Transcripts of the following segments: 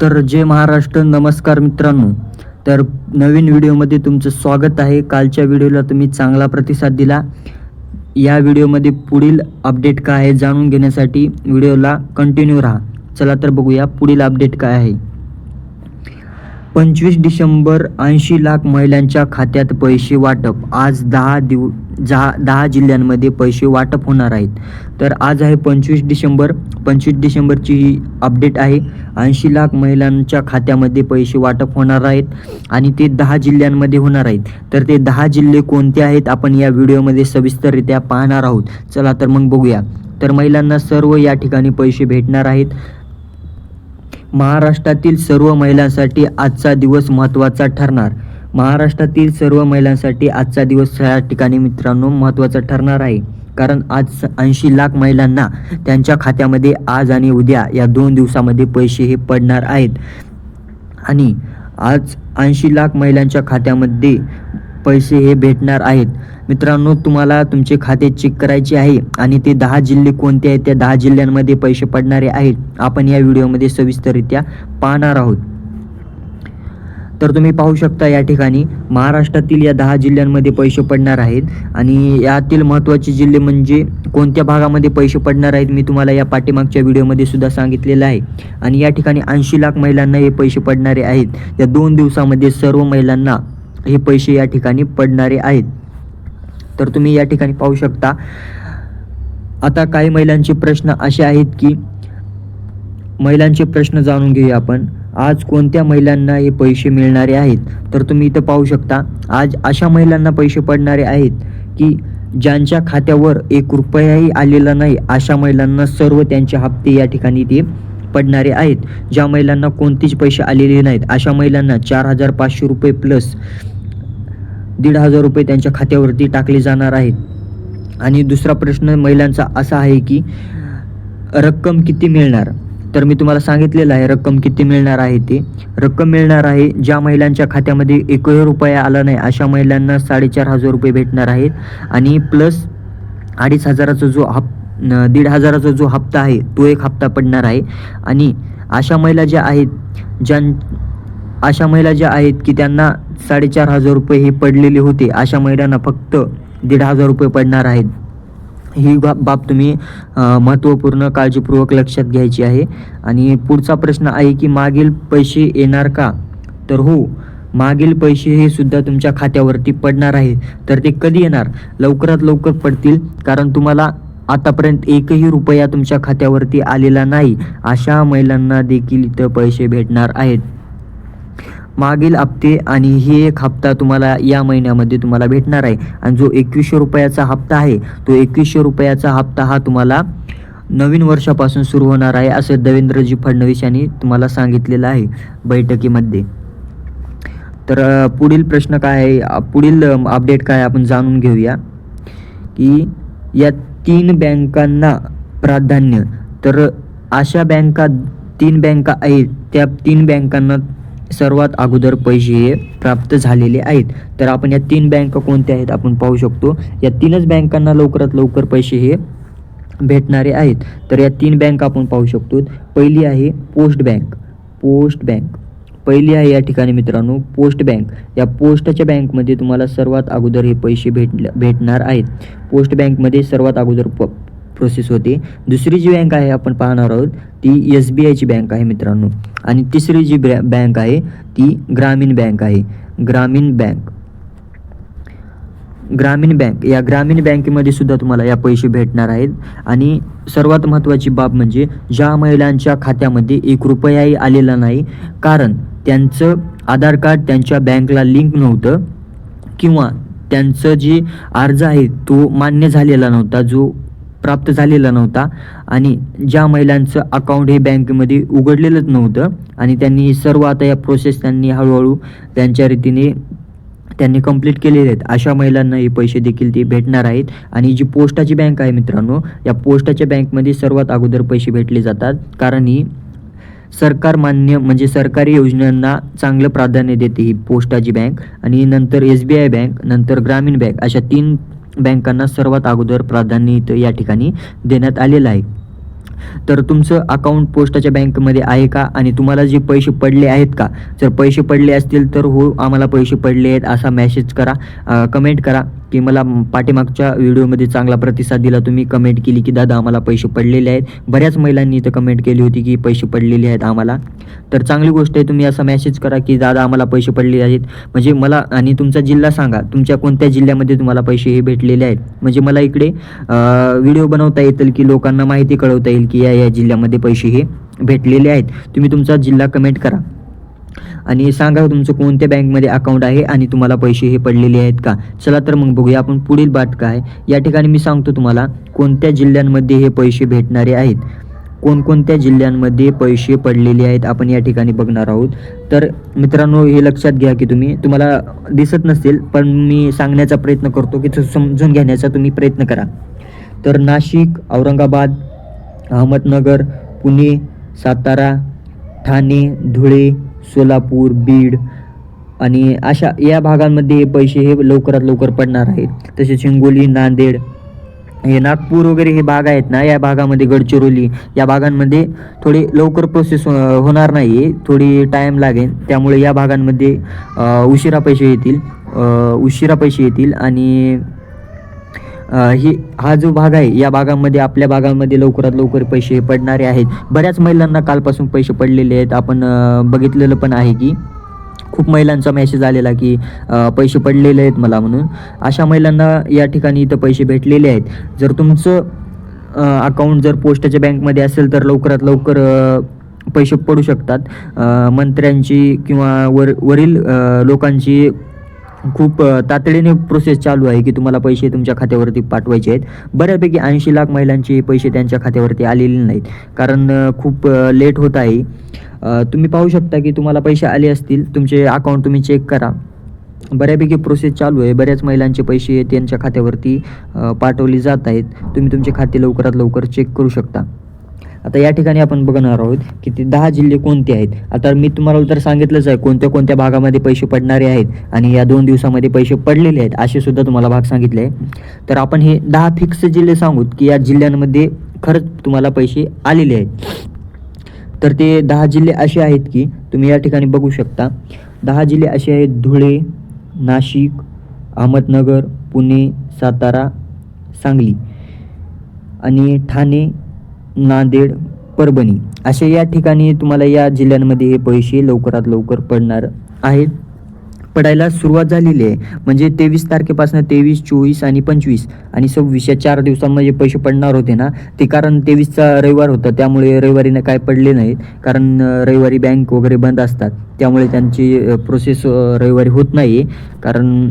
तर जय महाराष्ट्र नमस्कार मित्रांनो. तर नवीन व्हिडिओमध्ये तुमचं स्वागत आहे. कालच्या व्हिडिओला तुम्ही चांगला प्रतिसाद दिला. या व्हिडिओमध्ये पुढील अपडेट काय आहे जाणून घेण्यासाठी व्हिडिओला कंटिन्यू राहा. चला तर बघूया पुढील अपडेट काय आहे. पंचवीस डिसेंबर ऐंशी लाख महिलांच्या खात्यात पैसे वाटप. आज दहा दिव दहा दहा जिल्ह्यांमध्ये पैसे वाटप होणार आहेत. तर आज आहे पंचवीस डिसेंबर पंचवीस डिसेंबरची ही अपडेट आहे. ऐंशी लाख महिलांच्या खात्यामध्ये पैसे वाटप होणार आहेत आणि ते दहा जिल्ह्यांमध्ये होणार आहेत. तर ते दहा जिल्हे कोणते आहेत आपण या व्हिडिओमध्ये सविस्तररित्या पाहणार आहोत. चला तर मग बघूया. तर महिलांना सर्व या ठिकाणी पैसे भेटणार आहेत. महाराष्ट्रातील सर्व महिलांसाठी आजचा दिवस महत्त्वाचा ठरणार. महाराष्ट्रातील सर्व महिलांसाठी आजचा दिवस या ठिकाणी मित्रांनो महत्त्वाचा ठरणार आहे. कारण आज ऐंशी लाख महिलांना त्यांच्या खात्यामध्ये आज आणि उद्या या दोन दिवसामध्ये पैसे हे पडणार आहेत. आणि आज ऐंशी लाख महिलांच्या खात्यामध्ये पैसे हे भेटणार आहेत. मित्रांनो तुम्हाला तुमचे खाते चेक करायचे आहे आणि ते दहा जिल्हे कोणते आहेत? त्या दहा जिल्ह्यांमध्ये पैसे पडणारे आहेत. आपण या व्हिडिओमध्ये सविस्तररित्या पाहणार आहोत. तर तुम्ही पाहू शकता या ठिकाणी महाराष्ट्रातील या दहा जिल्ह्यांमध्ये पैसे पडणार आहेत. आणि यातील महत्त्वाचे जिल्हे म्हणजे कोणत्या भागामध्ये पैसे पडणार आहेत मी तुम्हाला या पाठीमागच्या व्हिडिओमध्ये सुद्धा सांगितलेलं आहे. आणि या ठिकाणी ऐंशी लाख महिलांना हे पैसे पडणारे आहेत. या दोन दिवसामध्ये सर्व महिलांना हे पैसे या ठिकाणी पडणारे आहेत. तर तुम्ही या ठिकाणी पाहू शकता. आता काही महिलांचे प्रश्न असे आहेत की महिलांचे प्रश्न जाणून घेऊया आपण. आज कोणत्या महिलांना हे पैसे मिळणारे आहेत? तर तुम्ही इथं पाहू शकता आज अशा महिलांना पैसे पडणारे आहेत की ज्यांच्या खात्यावर एक रुपयाही आलेला नाही अशा महिलांना सर्व त्यांचे हप्ते या ठिकाणी ते पडणारे आहेत. ज्या महिलांना कोणतेच पैसे आलेले नाहीत अशा महिलांना चार हजार पाचशे रुपये प्लस दीड हजार रुपये त्यांच्या खात्यावरती टाकले जाणार आहेत. आणि दुसरा प्रश्न महिलांचा असा आहे की रक्कम किती मिळणार? तर मी तुम्हाला सांगितलेलं आहे रक्कम किती मिळणार आहे ती. रक्कम मिळणार आहे ज्या महिलांच्या खात्यामध्ये एकही रुपया आला नाही अशा महिलांना साडेचार हजार रुपये भेटणार आहेत. आणि प्लस अडीच हजाराचा जो हप दीड हजाराचा जो हप्ता आहे तो एक हप्ता पडणार आहे. आणि अशा महिला ज्या आहेत ज्यां अशा महिला ज्या आहेत की त्यांना साडेचार हजार रुपये हे पडलेले होते अशा महिलांना फक्त दीड हजार रुपये पडणार आहेत. ही बा बाब तुम्ही महत्त्वपूर्ण काळजीपूर्वक लक्षात घ्यायची आहे. आणि पुढचा प्रश्न आहे की मागील पैसे येणार का? तर हो मागील पैसे हे सुद्धा तुमच्या खात्यावरती पडणार आहे. तर ते कधी येणार? लवकरात लवकर पडतील कारण तुम्हाला आतापर्यंत एकही रुपया तुमच्या खात्यावरती आलेला नाही. अशा महिलांना देखील इथं पैसे भेटणार आहेत. मागील हप्ते आणि ही एक हप्ता तुम्हाला या महिन्यामध्ये तुम्हाला भेटणार आहे. आणि जो एकवीसशे रुपयाचा हप्ता आहे तो एकवीसशे रुपयाचा हप्ता हा तुम्हाला नवीन वर्षापासून सुरू होणार आहे असं देवेंद्रजी फडणवीस यांनी तुम्हाला सांगितलेलं आहे बैठकीमध्ये. तर पुढील प्रश्न काय आहे? पुढील अपडेट काय आहे आपण जाणून घेऊया. की या तीन बँकांना प्राधान्य तर अशा बँका तीन बँका आहेत त्या तीन बँकांना सर्वात अगोदर पैसे हे प्राप्त झालेले आहेत. तर आपण या तीन बँका कोणत्या आहेत? आपण पाहू शकतो. या तीनच बँकांना लवकरात लवकर पैसे हे भेटणारे आहेत. तर या तीन बँक आपण पाहू शकतो. पहिली आहे पोस्ट बँक. Post bank. पहिली आहे या ठिकाणी मित्रांनो पोस्ट बँक. या पोस्टच्या बँकमध्ये तुम्हाला सर्वात अगोदर हे पैसे भेट भेटणार आहेत. पोस्ट बँकमध्ये सर्वात अगोदर प प्रोसेस होते. दुसरी जी बँक आहे आपण पाहणार आहोत ती एस बी आयची बँक आहे मित्रांनो. आणि तिसरी जी ब्रॅ बँक आहे ती ग्रामीण बँक आहे. ग्रामीण बँक ग्रामीण बँक या ग्रामीण बँकेमध्ये सुद्धा तुम्हाला या पैसे भेटणार आहेत. आणि सर्वात महत्त्वाची बाब म्हणजे ज्या महिलांच्या खात्यामध्ये एक रुपयाही आलेला नाही कारण त्यांचं आधार कार्ड त्यांच्या बँकला लिंक नव्हतं किंवा त्यांचं जे अर्ज आहे तो मान्य झालेला नव्हता जो प्राप्त झालेला नव्हता आणि ज्या महिलांचं अकाउंट हे बँकेमध्ये उघडलेलंच नव्हतं आणि त्यांनी सर्व आता या प्रोसेस त्यांनी हळूहळू त्यांच्या रीतीने त्यांनी कंप्लीट केलेले आहेत. अशा महिलांना हे पैसे देखील ते भेटणार आहेत. आणि जी पोस्टाची बँक आहे मित्रांनो या पोस्टाच्या बँकमध्ये सर्वात अगोदर पैसे भेटले जातात. कारण ही सरकार मान्य म्हणजे सरकारी योजनांना चांगलं प्राधान्य देते ही पोस्टाची बँक आणि नंतर एस बी आय बँक नंतर ग्रामीण बँक अशा तीन बँकांना सर्वात अगोदर प्राधान्य इथं या ठिकाणी देण्यात आलेलं आहे. तर तुमचं अकाउंट पोस्टाच्या बँकमध्ये आहे का? आणि तुम्हाला जे पैसे पडले आहेत का? जर पैसे पडले असतील तर हो आम्हाला पैसे पडले आहेत असा मेसेज करा कमेंट करा. की मला पाठीमागच्या व्हिडिओमध्ये चांगला प्रतिसाद दिला. तुम्ही कमेंट केली की दादा आम्हाला पैसे पडलेले आहेत. बऱ्याच महिलांनी इथं कमेंट केली होती की पैसे पडलेले आहेत आम्हाला. तर चांगली गोष्ट आहे तुम्ही असा मेसेज करा की दादा आम्हाला पैसे पडलेले आहेत. म्हणजे मला आणि तुमचा जिल्हा सांगा. तुमच्या कोणत्या जिल्ह्यामध्ये तुम्हाला पैसे हे भेटलेले आहेत? म्हणजे मला इकडे व्हिडिओ बनवता येतील की लोकांना माहिती कळवता येईल की या या जिल्ह्यामध्ये पैसे हे भेटलेले आहेत. तुम्ही तुमचा जिल्हा कमेंट करा. आणि सांगा तुमचं कोणत्या बँकमध्ये अकाउंट आहे आणि तुम्हाला पैसे हे पडलेले आहेत का? चला तर मग बघूया आपण पुढील बात काय. या ठिकाणी मी सांगतो तुम्हाला कोणत्या जिल्ह्यांमध्ये हे पैसे भेटणारे आहेत. कोणकोणत्या जिल्ह्यांमध्ये पैसे पडलेले आहेत आपण या ठिकाणी बघणार आहोत. तर मित्रांनो हे लक्षात घ्या की तुम्ही तुम्हाला दिसत नसेल पण मी सांगण्याचा प्रयत्न करतो की समजून घेण्याचा तुम्ही प्रयत्न करा. तर नाशिक औरंगाबाद अहमदनगर पुणे सातारा ठाणे धुळे सोलापूर बीड आणि अशा या भागांमध्ये हे पैसे हे लवकरात लवकर पडणार आहेत. तसेच हिंगोली नांदेड हे नागपूर वगैरे हे भाग आहेत ना या भागामध्ये गडचिरोली या भागांमध्ये थोडी लवकर प्रोसेस हो-, होणार नाही आहे थोडी टाईम लागेल. त्यामुळे या भागांमध्ये उशिरा पैसे येतील उशिरा पैसे येतील आणि ही हा जो भाग आहे या भागामध्ये आपल्या भागामध्ये लवकरात लवकर पैसे पडणारे आहेत. बऱ्याच महिलांना कालपासून पैसे पडलेले आहेत. आपण बघितलेलं पण आहे की खूप महिलांचा मेसेज आलेला की पैसे पडलेले आहेत मला म्हणून. अशा महिलांना या ठिकाणी इथं पैसे भेटलेले आहेत. जर तुमचं अकाउंट जर पोस्टाच्या बँकमध्ये असेल तर लवकरात लवकर पैसे पडू शकतात. मंत्र्यांची किंवा वर वरील लोकांची खूप तातडीने प्रोसेस चालू आहे की तुम्हाला पैसे तुमच्या खात्यावरती पाठवायचे आहेत. बऱ्यापैकी ऐंशी लाख महिलांचे पैसे त्यांच्या खात्यावरती आलेले नाहीत. कारण खूप लेट होत आहे. तुम्ही पाहू शकता की तुम्हाला पैसे आले असतील तुमचे अकाउंट तुम्ही चेक करा. बऱ्यापैकी प्रोसेस चालू आहे. बऱ्याच महिलांचे पैसे त्यांच्या खात्यावरती पाठवले जात आहेत. तुम्ही तुमचे खाते लवकरात लवकर चेक करू शकता. आता या ठिकाणी आपण बघणार आहोत की ते दहा जिल्हे कोणते आहेत? आता मी तुम्हाला तर सांगितलंच आहे कोणत्या कोणत्या भागामध्ये पैसे पडणारे आहेत आणि या दोन दिवसामध्ये पैसे पडलेले आहेत असे सुद्धा तुम्हाला भाग सांगितले आहे. तर आपण हे दहा फिक्स जिल्हे सांगूत की या जिल्ह्यांमध्ये खरंच तुम्हाला पैसे आलेले आहेत. तर ते दहा जिल्हे असे आहेत की तुम्ही या ठिकाणी बघू शकता. दहा जिल्हे असे आहेत धुळे नाशिक अहमदनगर पुणे सातारा सांगली आणि ठाणे नांदेड परभणी. अशा या ठिकाणी तुम्हाला या जिल्ह्यांमध्ये हे पैसे लवकरात लवकर पडणार आहेत. पडायला सुरुवात झालेली आहे. म्हणजे तेवीस तारखेपासून तेवीस चोवीस आणि पंचवीस. आणि सव्वीस या चार दिवसांमध्ये पैसे पडणार होते ना ते कारण तेवीसचा रविवार होता. त्यामुळे रविवारीनं काय पडले नाहीत. कारण रविवारी बँक वगैरे बंद असतात. त्यामुळे त्यांची प्रोसेस रविवारी होत नाही कारण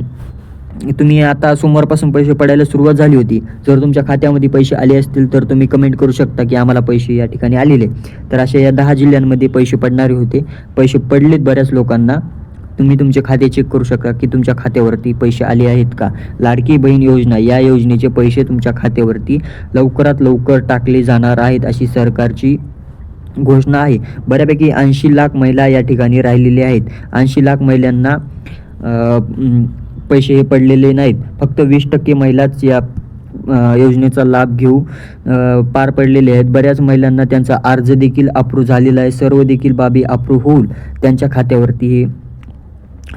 तुम्ही आता सोमवारपासून पैसे पडायला सुरुवात झाली होती. जर तुमच्या खात्यामध्ये पैसे आले असतील तर तुम्ही कमेंट करू शकता की आम्हाला पैसे या ठिकाणी आलेले. तर अशा या दहा जिल्ह्यांमध्ये पैसे पडणारे होते. पैसे पडलेत बऱ्याच लोकांना. तुम्ही तुमचे खाते चेक करू शकता की तुमच्या खात्यावरती पैसे आले आहेत का? लाडकी बहीण योजना या योजनेचे पैसे तुमच्या खात्यावरती लवकरात लवकर टाकले जाणार आहेत अशी सरकारची घोषणा आहे. बऱ्यापैकी ऐंशी लाख महिला या ठिकाणी राहिलेल्या आहेत. ऐंशी लाख महिलांना पैसे हे पडलेले नाहीत. फक्त वीस टक्के महिलाच या योजनेचा लाभ घेऊ पार पडलेले आहेत. बऱ्याच महिलांना त्यांचा अर्ज देखील अप्रूव्ह झालेला आहे. सर्व देखील बाबी अप्रूव्ह होऊन त्यांच्या खात्यावरती हे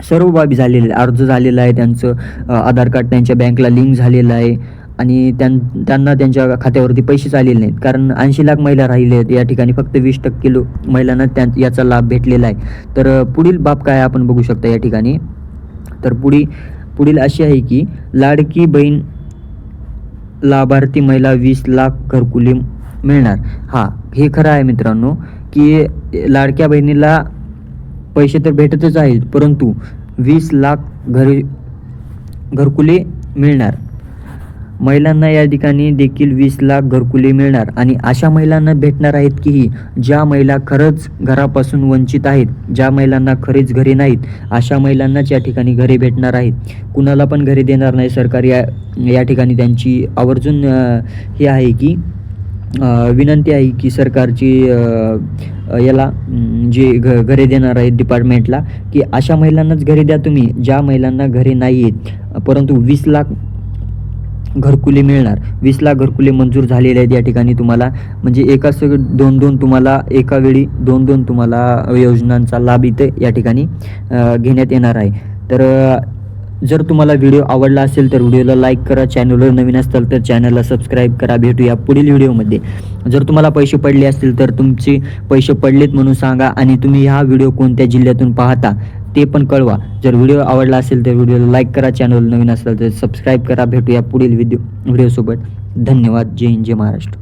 सर्व बाबी झालेले आहे. अर्ज झालेला आहे. त्यांचं आधार कार्ड त्यांच्या बँकला लिंक झालेलं आहे. आणि त्यां त्यांना त्यांच्या खात्यावरती पैसेच आलेले नाहीत. कारण ऐंशी लाख महिला राहिले आहेत. या ठिकाणी फक्त वीस टक्के लो महिलांना त्या याचा लाभ भेटलेला आहे. तर पुढील बाब काय आपण बघू शकता या ठिकाणी? तर पुढी पुढील अशी आहे की लाडकी बहीण लाभार्थी महिला वीस लाख घरकुले मिळणार. हा हे खरं आहे मित्रांनो की लाडक्या बहिणीला पैसे तर भेटतच आहेत परंतु वीस लाख घरी घरकुले मिळणार. महिलांना या ठिकाणी देखील वीस लाख घरकुले मिळणार आणि अशा महिलांना भेटणार आहेत की ही ज्या महिला खरंच घरापासून वंचित आहेत ज्या महिलांना खरेच घरे नाहीत अशा महिलांनाच या ठिकाणी घरे भेटणार आहेत. कुणाला पण घरे देणार नाही सरकार या या ठिकाणी त्यांची. आवर्जून हे आहे की विनंती आहे की सरकारची याला जे घ घरे देणार आहेत डिपार्टमेंटला की अशा महिलांनाच घरे द्या तुम्ही ज्या महिलांना घरे नाही आहेत परंतु वीस लाख घरकुले मिळणार. वीस लाख घरकुले मंजूर झालेले आहेत या ठिकाणी तुम्हाला. म्हणजे एका सग दोन दोन तुम्हाला एका वेळी दोन दोन तुम्हाला योजनांचा लाभ इथे या ठिकाणी घेण्यात येणार आहे. तर जर तुम्हाला व्हिडिओ आवडला असेल तर व्हिडिओला लाईक करा. चॅनलवर नवीन असाल तर चॅनलला सबस्क्राईब करा. भेटूया पुढील व्हिडिओमध्ये. जर तुम्हाला पैसे पडले असतील तर तुमचे पैसे पडलेत म्हणून सांगा आणि तुम्ही हा व्हिडिओ कोणत्या जिल्ह्यातून पाहता? ते पण कळवा. जर व्हिडिओ आवडला असेल तर व्हिडिओला लाईक करा चॅनल नवीन असेल तर सबस्क्राईब करा. भेटूया पुढील व्हिडिओ व्हिडिओसोबत धन्यवाद. जय हिंद जय महाराष्ट्र.